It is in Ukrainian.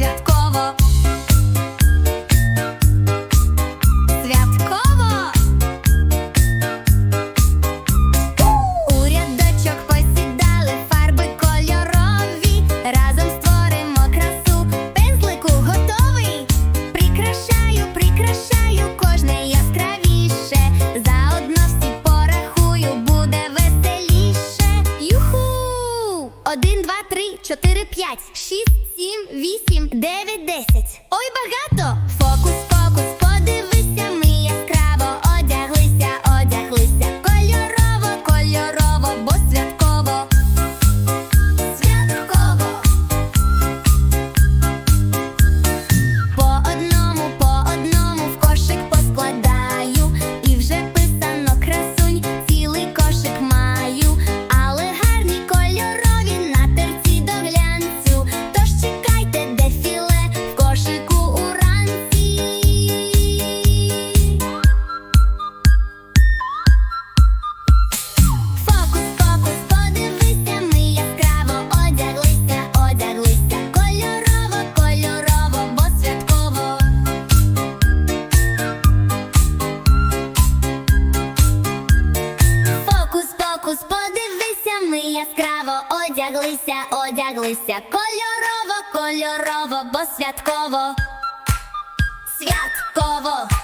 святково. Святково. У посідали фарби кольорові. Разом створимо красу. Пензлику готовий. Прикрашаю, прикрашаю кожне яскраве. п'ять, шість, сім, вісім, дев'ять, десять. Ой, багато фокус. одяглися, одяглися, кольорово, кольорово, бо святково, святково.